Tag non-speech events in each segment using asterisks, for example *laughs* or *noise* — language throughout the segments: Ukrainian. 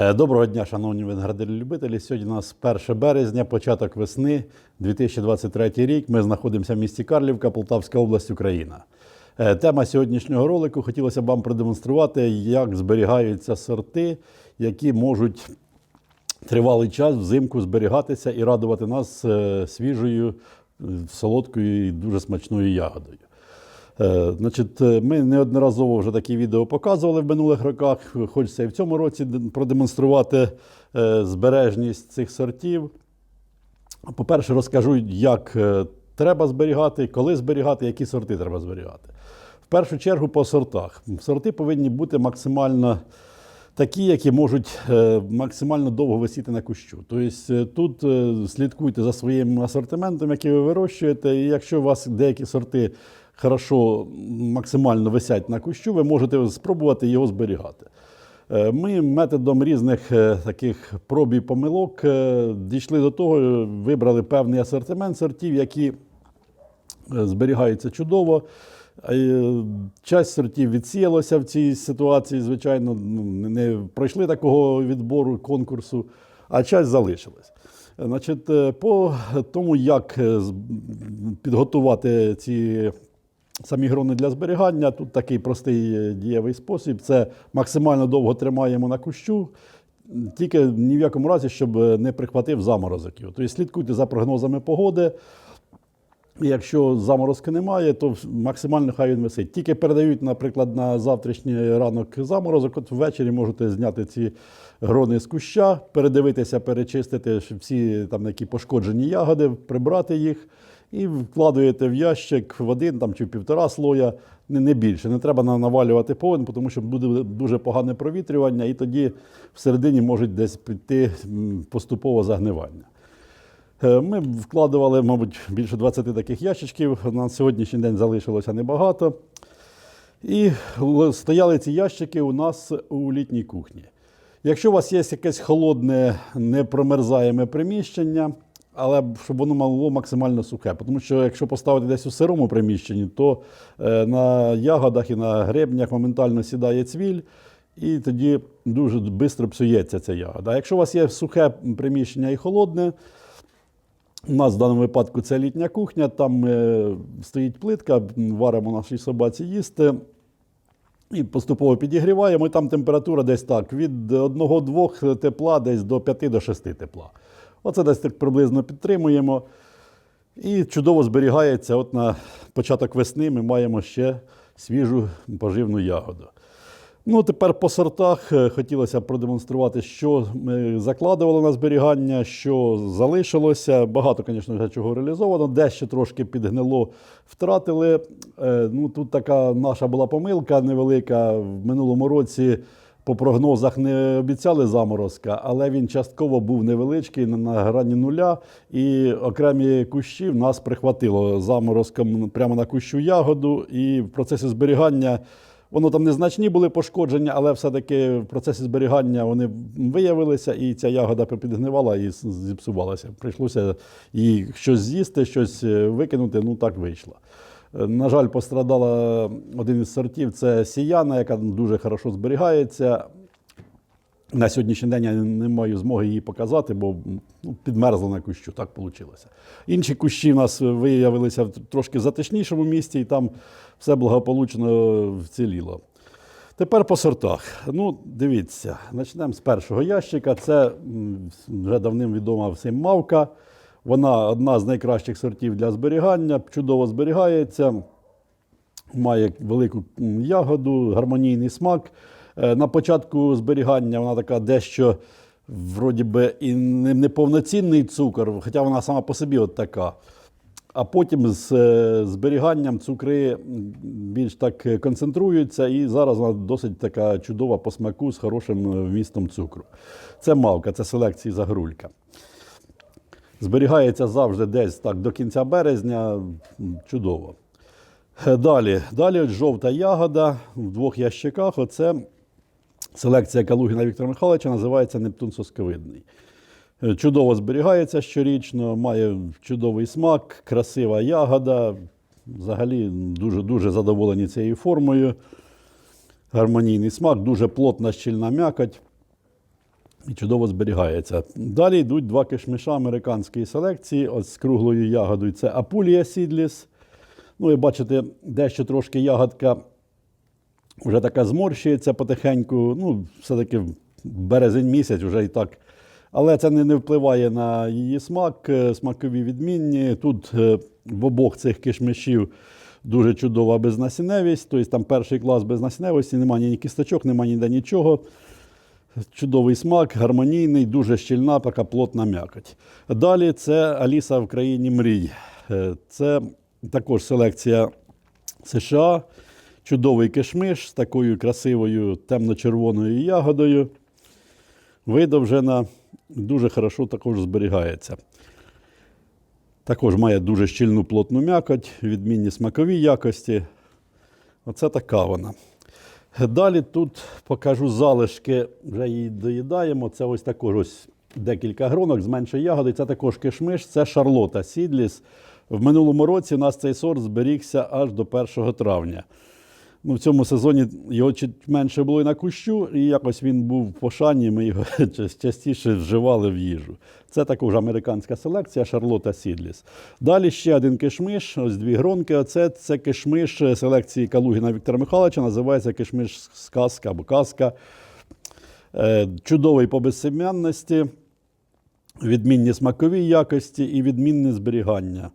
Е, Доброго дня, шановні виноградарі-любителі. Сьогодні у нас 1 березня, початок весни, 2023 рік. Ми знаходимося в місті Карлівка, Полтавська область, Україна. Е, Тема сьогоднішнього ролику хотілося б вам продемонструвати, як зберігаються сорти, які можуть тривалий час взимку зберігатися і радувати нас е, свіжою, солодкою і дуже смачною ягодою. Е, Значить, е, ми неодноразово вже такі відео показували в минулих роках. Хочеться і в цьому році продемонструвати е, збережність цих сортів. По-перше, розкажу, як треба зберігати, коли зберігати, які сорти треба зберігати. В першу чергу по сортах. Сорти повинні бути максимально такі, які можуть максимально довго висіти на кущу. Тобто тут слідкуйте за своїм асортиментом, який ви вирощуєте. І якщо у вас деякі сорти хорошо максимально висять на кущу, ви можете спробувати його зберігати. Е, Ми методом різних е, таких проб і помилок е, дійшли до того, вибрали певний асортимент сортів, які зберігаються чудово. Часть сортів відсіялося в цій ситуації, звичайно, ну, не- пройшли такого відбору конкурсу, а часть залишилась. Значить, по тому, як підготувати ці самі грони для зберігання, тут такий простий е, дієвий спосіб. Це максимально довго тримаємо на кущу, тільки ні в якому разі, щоб е, не прихватив заморозок. Тобто слідкуйте за прогнозами погоди. Якщо заморозки немає, то максимально хай він висить. Тільки передають, наприклад, на завтрашній ранок заморозок, от ввечері можете зняти ці грони з куща, передивитися, перечистити всі там які пошкоджені ягоди, прибрати їх і вкладуєте в ящик в один там, чи в півтора слоя, не, не більше. Не треба навалювати повен, тому що буде дуже погане провітрювання, і тоді всередині можуть десь м, поступово загнивання. Е, Ми вкладували, мабуть, більше 20 таких ящичків. На сьогоднішній день залишилося небагато. І стояли ці ящики у нас у літній кухні. Якщо у вас є якесь холодне, непромерзаєме приміщення, але щоб воно було максимально сухе. Тому що якщо поставити десь у сирому приміщенні, то е, на ягодах і на гребнях моментально сідає цвіль, і тоді дуже швидко псується ця ягода. Якщо у вас є сухе приміщення і холодне, у нас в даному випадку це літня кухня, там е, стоїть плитка, варимо нашій собаці їсти. І поступово підігріваємо, і там температура десь так, від 1-2 тепла десь до 5-6 тепла. Оце десь так приблизно підтримуємо. І чудово зберігається. От на початок весни ми маємо ще свіжу поживну ягоду. Ну, тепер по сортах е, хотілося б продемонструвати, що ми закладували на зберігання, що залишилося. Багато, звісно, чого реалізовано, дещо трошки підгнило, втратили. Е, Ну, тут така наша була помилка невелика. В минулому році по прогнозах не обіцяли заморозка, але він частково був невеличкий на- грані нуля. І окремі кущі в нас прихватило заморозком прямо на кущу ягоду. І в процесі зберігання. Воно там незначні були пошкодження, але все-таки в процесі зберігання вони виявилися, і ця ягода підгнивала і зіпсувалася. Прийшлося їй щось з'їсти, щось е, викинути, ну так вийшло. Е, На жаль, пострадала один із сортів це сіяна, яка дуже хорошо зберігається. На сьогоднішній день я не маю змоги її показати, бо ну, підмерзла на кущу, так вийшло. Інші кущі в нас виявилися в трошки затишнішому місці, і там все благополучно вціліло. Тепер по сортах. Ну, дивіться, почнемо з першого ящика. Це вже давним відома всім мавка. Вона одна з найкращих сортів для зберігання, чудово зберігається має велику ягоду, гармонійний смак. Е, На початку зберігання вона така дещо, вроді би, і не- неповноцінний цукор, хоча вона сама по собі от така. А потім з е, зберіганням цукри більш так е, концентруються, і зараз вона досить така чудова по смаку з хорошим вмістом цукру. Це мавка, це селекції загрулька. Зберігається завжди десь так до кінця березня. Чудово. Е, Далі, далі жовта ягода в двох ящиках. Оце селекція Калугіна Віктора Михайловича називається Нептун сосковидний. Е, Чудово зберігається щорічно, має чудовий смак, красива ягода. Взагалі дуже-дуже задоволені цією формою. Гармонійний смак, дуже плотна щільна м'якоть. І чудово зберігається. Далі йдуть два кишмиша американської селекції. Ось з круглою ягодою це Апулія Сідліс. Ну і бачите, дещо трошки ягодка вже така зморщується потихеньку. Ну, все-таки березень місяць вже і так. Але це не, не впливає на її смак, е, смакові відмінні. Тут е, в обох цих кишмишів дуже чудова безнасінневість. Тобто там перший клас безнасінневості, немає ні кісточок, немає ніде нічого. Чудовий смак, гармонійний, дуже щільна, така плотна м'якоть. Далі це Аліса в країні мрій. Е, Це також селекція США. Чудовий кишмиш з такою красивою темно-червоною ягодою. Видовжена, дуже хорошо також зберігається. Також має дуже щільну плотну м'якоть, відмінні смакові якості. Оце така вона. Далі тут покажу залишки, вже її доїдаємо. Це ось також ось декілька гронок з меншої ягоди. Це також кишмиш, це Шарлота Сідліс. В минулому році у нас цей сорт зберігся аж до 1 травня. Ну, в цьому сезоні його чуть менше було і на кущу, і якось він був в пошані, ми його *laughs* частіше вживали в їжу. Це також американська селекція Шарлота Сідліс. Далі ще один кишмиш, ось дві гронки. Оце це кишмиш селекції Калугіна Віктора Михайловича, називається кишмиш сказка або казка. Е, Чудовий по безсем'янності, відмінні смакові якості і відмінне зберігання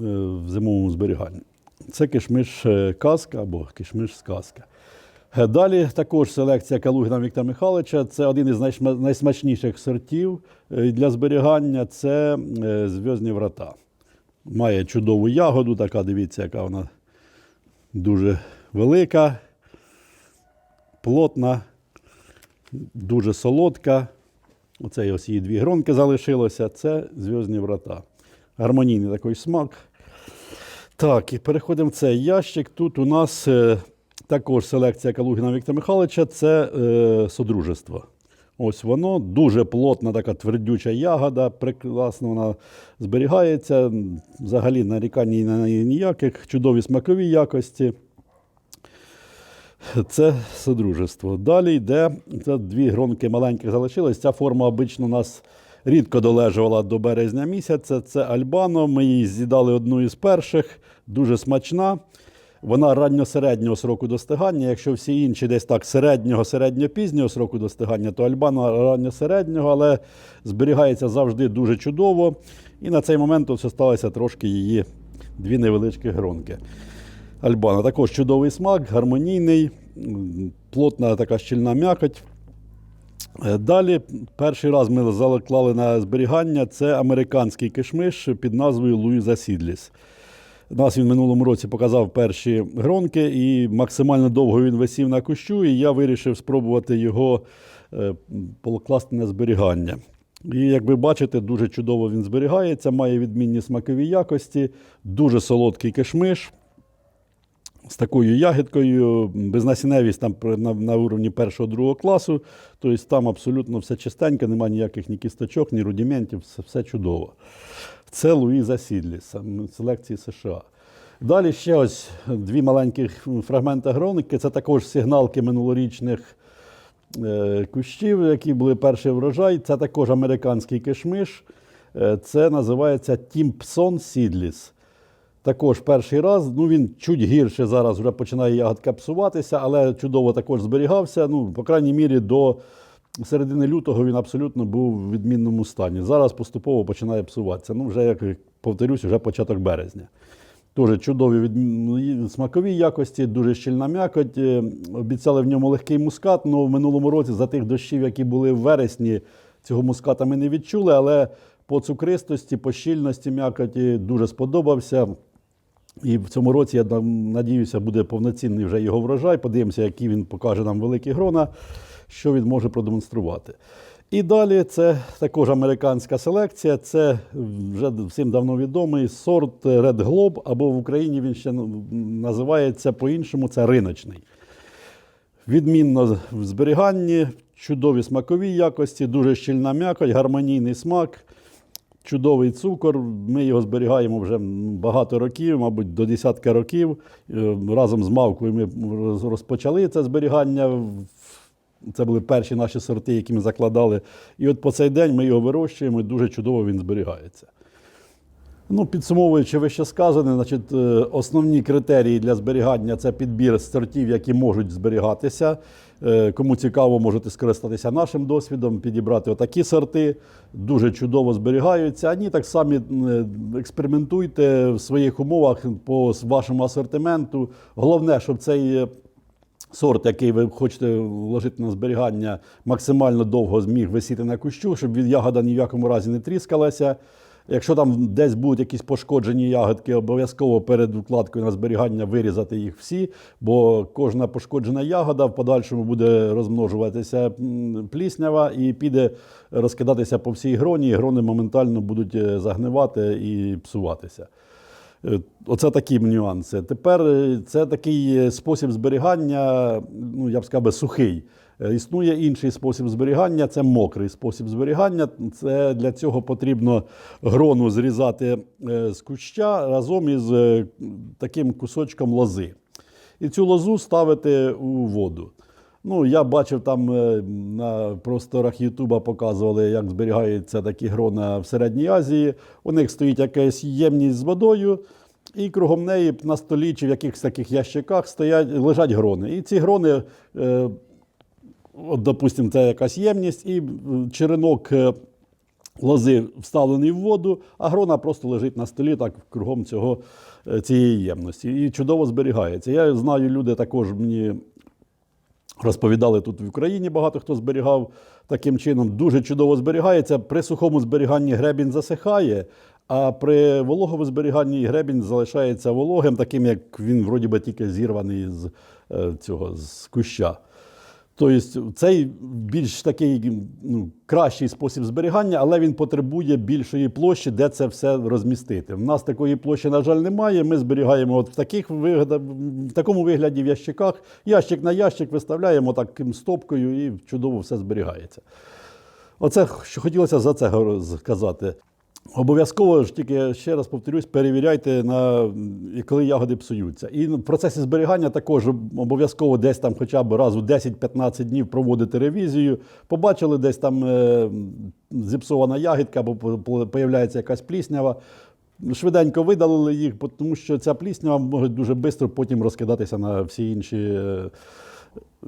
е, в зимовому зберіганні. Це кишмиш е, казка або кишмиш сказка. Е, Далі також селекція Калугіна Віктора Михайловича. Це один із найсмачніших сортів е, для зберігання. Це зв'язні врата. Має чудову ягоду, така дивіться, яка вона дуже велика, плотна, дуже солодка. Оце ось її дві гронки залишилося. Це зв'язні врата. Гармонійний такий смак. Так, і переходимо в цей ящик. Тут у нас е, також селекція Калугіна Віктора Михайловича це е, содружество. Ось воно дуже плотна, така твердюча ягода, прекрасно вона зберігається. Взагалі нарікань на неї ніяких, чудові смакові якості. Це содружество. Далі йде це дві гронки маленьких залишилось. Ця форма обично у нас рідко долежувала до березня місяця. Це Альбано. Ми її з'їдали одну із перших, дуже смачна. Вона ранньо-середнього сроку достигання. Якщо всі інші десь так середнього, середньо-пізнього сроку достигання, то Альбано ранньо-середнього, але зберігається завжди дуже чудово. І на цей момент ось сталося трошки її дві невеличкі гронки. Альбана. Також чудовий смак, гармонійний, плотна така щільна м'якоть. Е, Далі, перший раз ми заклали на зберігання. Це американський кишмиш під назвою Луїза Сідліс. Нас він минулому році показав перші гронки, і максимально довго він висів на кущу, і я вирішив спробувати його е, покласти на зберігання. І як ви бачите, дуже чудово він зберігається, має відмінні смакові якості, дуже солодкий кишмиш з такою ягідкою, безнасіневість там на, на уровні першого-другого класу. Тобто там абсолютно все чистенько, немає ніяких ні кісточок, ні рудиментів, все, все чудово. Це Луїза Сідліс, селекції США. Далі ще ось дві маленькі фрагменти гроники. Це також сигналки минулорічних е, кущів, які були перший врожай. Це також американський кишмиш. Е, Це називається Тімпсон Сідліс. Також перший раз. Ну, він чуть гірше зараз вже починає ягодка псуватися, але чудово також зберігався. Ну, по крайній мірі, до середини лютого він абсолютно був в відмінному стані. Зараз поступово починає псуватися. Ну, вже, як повторюсь, вже початок березня. Дуже чудові від... ну, смакові якості, дуже щільна м'якоть. Е, Обіцяли в ньому легкий мускат, але в минулому році за тих дощів, які були в вересні, цього муската ми не відчули, але по цукристості, по щільності м'якоті дуже сподобався. І в цьому році, я надіюся, буде повноцінний вже його врожай. Подивимося, які він покаже нам великі грона, що він може продемонструвати. І далі це також американська селекція. Це вже всім давно відомий сорт Red Globe, або в Україні він ще називається по-іншому це риночний. Відмінно в зберіганні, чудові смакові якості, дуже щільна м'якоть, гармонійний смак, чудовий цукор. Ми його зберігаємо вже багато років, мабуть, до десятка років. Е, Разом з мавкою ми розпочали це зберігання Це були перші наші сорти, які ми закладали. І от по цей день ми його вирощуємо, і дуже чудово він зберігається. Ну, підсумовуючи вище сказане, значить, е, основні критерії для зберігання це підбір сортів, які можуть зберігатися. Е, Кому цікаво, можете скористатися нашим досвідом, підібрати отакі сорти, дуже чудово зберігаються. Ані так само експериментуйте в своїх умовах по вашому асортименту. Головне, щоб цей е, сорт, який ви хочете вложити на зберігання, максимально довго зміг висіти на кущу, щоб від ягода ні в якому разі не тріскалася. Якщо там десь будуть якісь пошкоджені ягодки, обов'язково перед вкладкою на зберігання вирізати їх всі, бо кожна пошкоджена ягода в подальшому буде розмножуватися пліснява і піде розкидатися по всій гроні, і грони моментально будуть е, загнивати і псуватися. Е, Оце такі нюанси. Тепер е, це такий спосіб зберігання, ну я б сказав, сухий. Е, Існує інший спосіб зберігання, це мокрий спосіб зберігання. Це для цього потрібно грону зрізати е, з куща разом із е, таким кусочком лози. І цю лозу ставити у воду. Ну, я бачив там на просторах Ютуба показували, як зберігаються такі грона в Середній Азії. У них стоїть якась ємність з водою, і кругом неї на столі чи в якихось таких ящиках стоять, лежать грони. І ці грони, от, допустимо, це якась ємність, і е, черенок е, лози вставлений в воду, а грона просто лежить на столі так кругом цього, е, цієї ємності. І чудово зберігається. Я знаю, люди також мені Розповідали тут в Україні, багато хто зберігав таким чином. Дуже чудово зберігається. При сухому зберіганні гребінь засихає, а при вологому зберіганні гребінь залишається вологим, таким як він вроді би тільки зірваний з цього з куща. Тобто цей більш такий ну, кращий спосіб зберігання, але він потребує більшої площі, де це все розмістити. У нас такої площі, на жаль, немає. Ми зберігаємо от в, таких в такому вигляді в ящиках. Ящик на ящик виставляємо таким стопкою і чудово все зберігається. Оце що хотілося за це сказати. Обов'язково ж тільки ще раз повторюсь, перевіряйте на коли ягоди псуються. І в процесі зберігання також обов'язково десь там, хоча б раз у 10-15 днів проводити ревізію. Побачили, десь там е, зіпсована ягідка або по- по- появляється якась пліснява. Швиденько видалили їх, тому що ця пліснява може дуже швидко потім розкидатися на всі інші. е,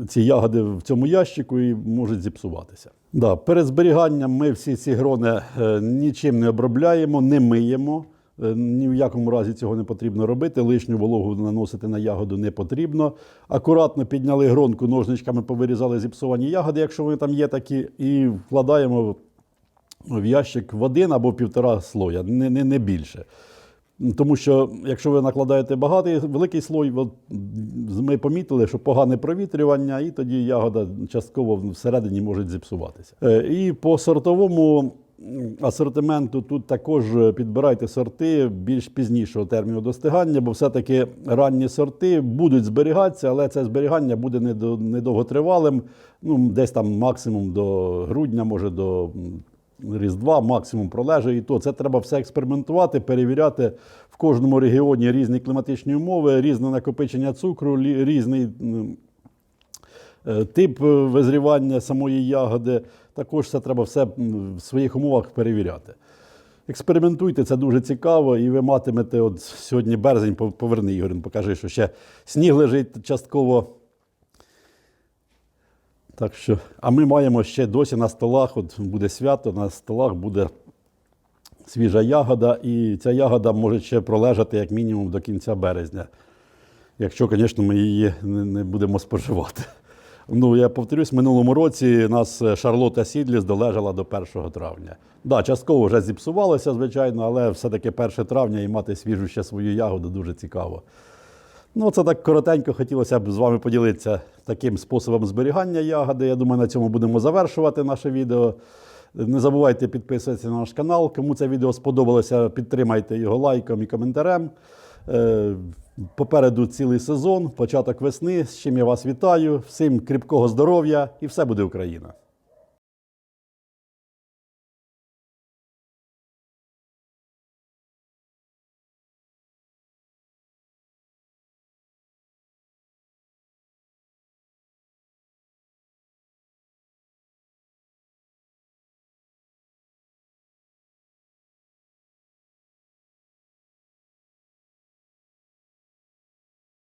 ці ягоди в цьому ящику і можуть зіпсуватися. Да, перед зберіганням ми всі ці грони е, нічим не обробляємо, не миємо. Е, Ні в якому разі цього не потрібно робити. Лишню вологу наносити на ягоду не потрібно. Акуратно підняли гронку, ножничками повирізали зіпсовані ягоди, якщо вони там є такі, і вкладаємо в ящик в один або півтора слоя, не, не, не більше. Тому що якщо ви накладаєте багатий великий слой, ми помітили, що погане провітрювання, і тоді ягода частково всередині може зіпсуватися. Е, І по сортовому асортименту тут також підбирайте сорти більш пізнішого терміну достигання, бо все-таки ранні сорти будуть зберігатися, але це зберігання буде недовготривалим, ну, десь там максимум до грудня, може до. Різдва максимум пролежить, і то це треба все експериментувати, перевіряти в кожному регіоні різні кліматичні умови, різне накопичення цукру, різний е, тип е, визрівання самої ягоди. Також це треба все в своїх умовах перевіряти. Експериментуйте, це дуже цікаво, і ви матимете от сьогодні березень, пов- поверни Ігор, покажи, що ще сніг лежить частково. Так що, а ми маємо ще досі на столах, от буде свято, на столах буде свіжа ягода, і ця ягода може ще пролежати як мінімум до кінця березня. Якщо, звісно, ми її не, будемо споживати. Ну, я повторюсь, минулому році нас Шарлота Сідліс долежала до 1 травня. Да, частково вже зіпсувалося, звичайно, але все-таки 1 травня і мати свіжу ще свою ягоду дуже цікаво. Ну, це так коротенько хотілося б з вами поділитися таким способом зберігання ягоди. Я думаю, на цьому будемо завершувати наше відео. Не забувайте підписуватися на наш канал. Кому це відео сподобалося, підтримайте його лайком і коментарем. Е, Попереду цілий сезон, початок весни, з чим я вас вітаю. Всім кріпкого здоров'я і все буде Україна!